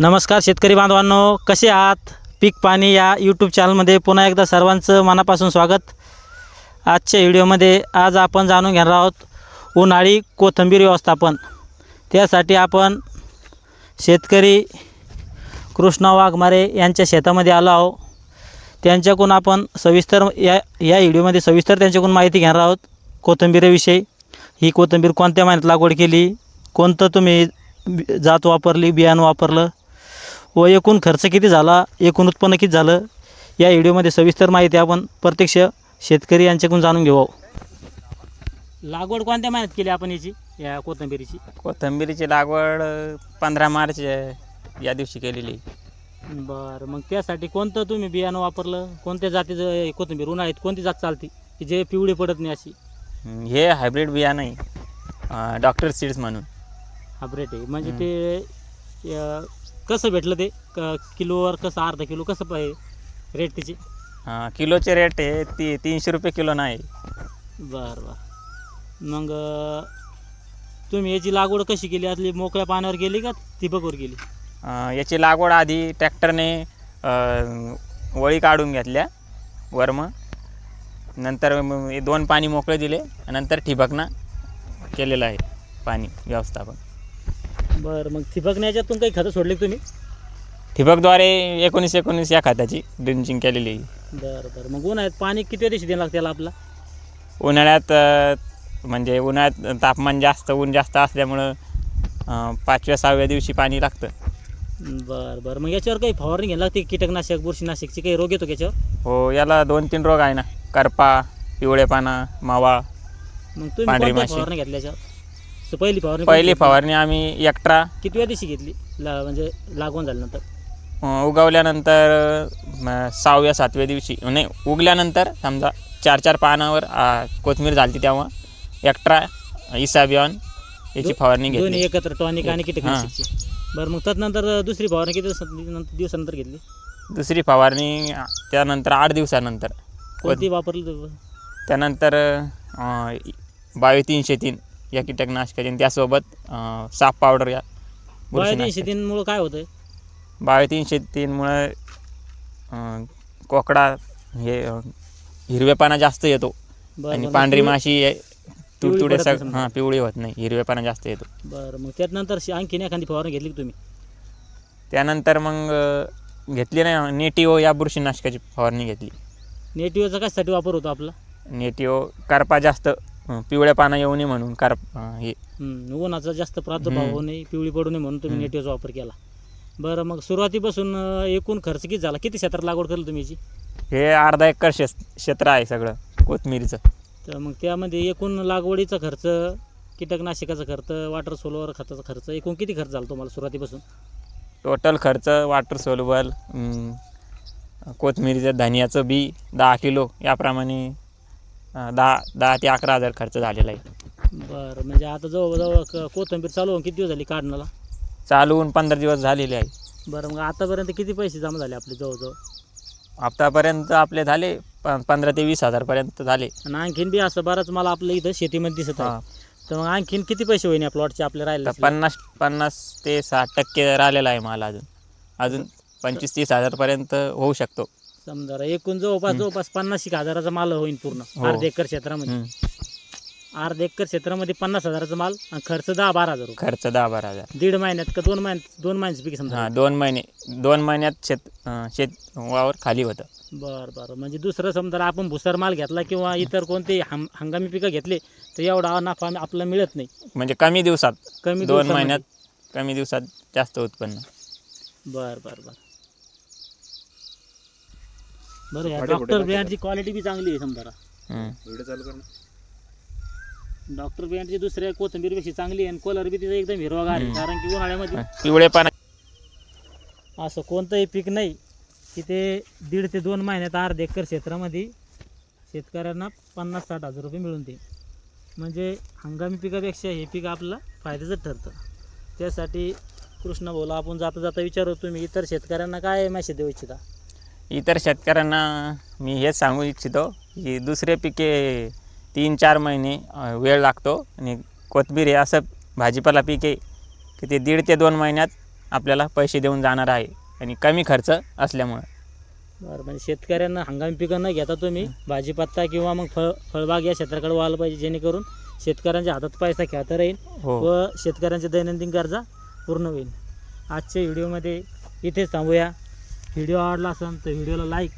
नमस्कार शेतकरी बांधवांनो कसे आहात? पीक पाणी या यूट्यूब चॅनलमध्ये पुन्हा एकदा सर्वांचं मनापासून स्वागत. आजच्या व्हिडिओमध्ये आज आपण जाणून घेणार आहोत उन्हाळी कोथिंबीर व्यवस्थापन. त्यासाठी आपण शेतकरी कृष्णा वाघमारे यांच्या शेतामध्ये आलो आहो त्यांच्याकडून आपण सविस्तर या या व्हिडिओमध्ये सविस्तर त्यांच्याकडून माहिती घेणार आहोत कोथिंबीरीविषयी. ही कोथिंबीर कोणत्या महिन्यात लागवड केली? कोणतं तुम्ही जात वापरली बियाणं वापरलं? व एकूण खर्च किती झाला एकूण उत्पन्न किती झालं या व्हिडिओमध्ये सविस्तर माहिती आपण प्रत्यक्ष शेतकरी यांच्याकडून जाणून घेऊ. लागवड कोणत्या महिन्यात केली आपण याची या कोथिंबीरीची? कोथिंबीरीची लागवड पंधरा मार्च या दिवशी केलेली. बरं मग त्यासाठी कोणतं तुम्ही बियाणं वापरलं? कोणत्या जातीचं हे कोथिंबीर उन्हाळ्यात कोणती जात चालते की जे पिवळी पडत नाही अशी? हे हायब्रिड बियाणं आहे डॉक्टर सीड्स म्हणून. हायब्रेड आहे. म्हणजे ते कसं भेटलं ते? क किलोवर कसं अर्धा किलो कसं पाहिजे रेट त्याची अ, किलोचे रेट आहे ती तीनशे रुपये किलो नाही. बरं बरं. मग अं, तुम्ही याची लागवड कशी केली? आतली मोकळ्या पाण्यावर गेली का? ठिबकवर गेली? अ, याची लागवड आधी ट्रॅक्टरने अ, वळी काढून घेतल्या वर्म. नंतर मग हे दोन पाणी मोकळे दिले नंतर ठिबकनं केलेलं आहे पाणी व्यवस्थापन. बरं मग ठिबकने याच्यातून काही खतं सोडले का तुम्ही? ठिबकद्वारे एकोणीस एकोणीस या खताची ड्रिंचिंग केलेली आहे. बरं बरं. मग उन्हाळ्यात पाणी किती दिवशी द्यायला लागतं त्याला आपला? उन्हाळ्यात अ, म्हणजे उन्हाळ्यात तापमान जास्त ऊन जास्त असल्यामुळं अ, पाचव्या सहाव्या दिवशी पाणी लागतं. बरं बरं. मग याच्यावर काही फवारणी घ्यायला लागते? कीटकनाशक बुरशीनाशकची काही रोग येतो का याच्यावर? हो याला दोन तीन रोग आहे ना. करपा पिवळेपाना मावा मग तुम्ही पांढरी कोणत्या माशी. फवारणी घेतल्या याच्यावर? पहिली फवारणी पहिली? फवारणी आम्ही एकट्रा कितव्या दिवशी घेतली? ला म्हणजे लागवण झाल्यानंतर. अ, उगवल्यानंतर सहाव्या सातव्या दिवशी. नाही उगल्यानंतर समजा चार चार पानावर अ, कोथमीर झाली तेव्हा. एक्ट्रा इसाबियॉन याची दो- फवारणी दोन्ही घेतली एकत्र टॉनिक आणि कीटकनाशकची. बरं मग त्यानंतर दुसरी फवारणी किती दिवसानंतर दिवसानंतर घेतली? दुसरी फवारणी अ, त्यानंतर आठ दिवसानंतर. कोणती वापरली? त्यानंतर बावीस तीनशे तीन. या कीटकनाशकाची आणि त्यासोबत साप पावडर या बुरशीनाशक. शेतीमुळं काय होतंय? बावीस तीनशे तीनमुळे कोकडा हे अ, हिरवेपणा जास्त येतो. बरं, आणि बरं. पांढरी माशी हे तुडतुडे पडत सग. हां पिवळी होत नाही. हिरवेपणा जास्त येतो. बरं मग त्यानंतर शे- आणखीन एखादी फवारणी घेतली का तुम्ही? त्यानंतर मग अ, घेतली नाही. नेटिओ या बुरशीनाशकाची फवारणी घेतली. नेटिव्हचा कशासाठी वापर होतो आपला? नेटिओ करपा जास्त. अ, पिवळ्या पाना येऊ नये म्हणून करप अ, हे. हम्म, उन्हाचा जास्त प्रादुर्भाव. होऊ नये पिवळी पडू नये म्हणून तुम्ही. नेटिव्हचा वापर केला. बरं मग सुरुवातीपासून अं, एकूण खर्च किती झाला? किती क्षेत्रात लागवड केली तुम्ही याची? हे अर्धा एकर शेस क्षेत्र आहे सगळं कोथमिरीचं. तर मग त्यामध्ये एकूण लागवडीचा खर्च कीटकनाशकाचा खर्च वॉटर सोलवर खताचा खर्च एकूण किती खर्च झाला तुम्हाला सुरुवातीपासून? टोटल खर्च वॉटर सोलबल कोथमिरीचं धनियाचं बी दहा किलो याप्रमाणे दहा दहा ते अकरा हजार खर्च झालेला आहे. बरं म्हणजे आता जवळजवळ क- कोथिंबीर चालू होऊन किती दिवस झाली काढण्याला? चालू होऊन पंधरा दिवस झालेले आहे. बरं मग आतापर्यंत किती पैसे जमा झाले आपले जवळजवळ? आत्तापर्यंत आपले झाले प पंधरा ते वीस हजारपर्यंत झाले. आणि आणखीन बी असं बरंच मला आपलं इथं शेतीमध्ये दिसत हां. आहे तर मग आणखीन किती पैसे होईन या प्लॉटचे आपले राहिले तर पन्नास पन्नास ते साठ टक्के राहिलेला आहे माल अजून. अजून पंचवीस तीस हजारपर्यंत होऊ शकतो. समजा एकूण जवळपास. जवळपास पन्नास एक हजाराचा माल होईल पूर्ण. हो. अर्धा एकर क्षेत्रामध्ये. हम्म. अर्धा एकर क्षेत्रामध्ये पन्नास हजाराचा माल आणि खर्च दहा बारा हजार रुपये खर्च दहा बारा हजार. दीड महिन्यात का दोन महिन्यात दोन महिन्याचं पीक समजा. हां दोन महिने दोन महिन्यात शेत अं, शेत वावर खाली होतं. बरं बरं. म्हणजे दुसरं समजा आपण भुसार माल घेतला किंवा इतर कोणते हंग हंगामी पिकं घेतले तर एवढा नफा आपल्याला मिळत नाही. म्हणजे कमी दिवसात कमी दोन दिवसामध्ये. महिन्यात कमी दिवसात जास्त उत्पन्न. बरं बरं बरं. बरं या डॉक्टर ब्रँडची क्वालिटी बी चांगली आहे समजा. हम्म. डॉक्टर ब्रँडची दुसऱ्या कोथिंबीरपेक्षा चांगली आहे आणि कलर बी तिचा एकदम हिरवागार आहे. कारण की उन्हाळ्यामध्ये पिवळे पाना. असं कोणतंही पीक नाही की ते दीड ते दोन महिन्यात अर्ध एकर क्षेत्रामध्ये शेतकऱ्यांना पन्नास साठ हजार रुपये मिळून देईल. म्हणजे हंगामी पिकापेक्षा हे पीक आपलं फायद्याचं ठरतं. त्यासाठी कृष्ण बोला आपण जाता जाता विचारू तुम्ही इतर शेतकऱ्यांना काय मेसेज देऊ इच्छिता? इतर शेतकऱ्यांना मी हेच सांगू इच्छितो की दुसरे पिके तीन चार महिने वेळ लागतो. आणि कोथमीर हे असं भाजीपाला पीक आहे की ते दीड ते दोन महिन्यात आपल्याला पैसे देऊन जाणार आहे आणि कमी खर्च असल्यामुळं. बरं म्हणजे शेतकऱ्यांना हंगामी पिकं न घेता तुम्ही भाजीपत्ता किंवा मग फळ फळबाग या क्षेत्राकडे व्हायला पाहिजे जेणेकरून शेतकऱ्यांच्या हातात पैसा खेळता राहील हो. व शेतकऱ्यांच्या दैनंदिन गरजा पूर्ण होईल. आजच्या व्हिडिओमध्ये इथेच थांबूया. व्हिडिओ आवडला असेल तर व्हिडिओला लाईक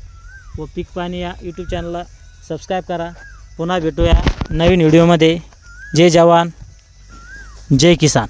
व पीक पाणी या यूट्यूब चॅनलला सबस्क्राईब करा. पुन्हा भेटूया नवीन व्हिडिओमध्ये जय जवान. जय किसान.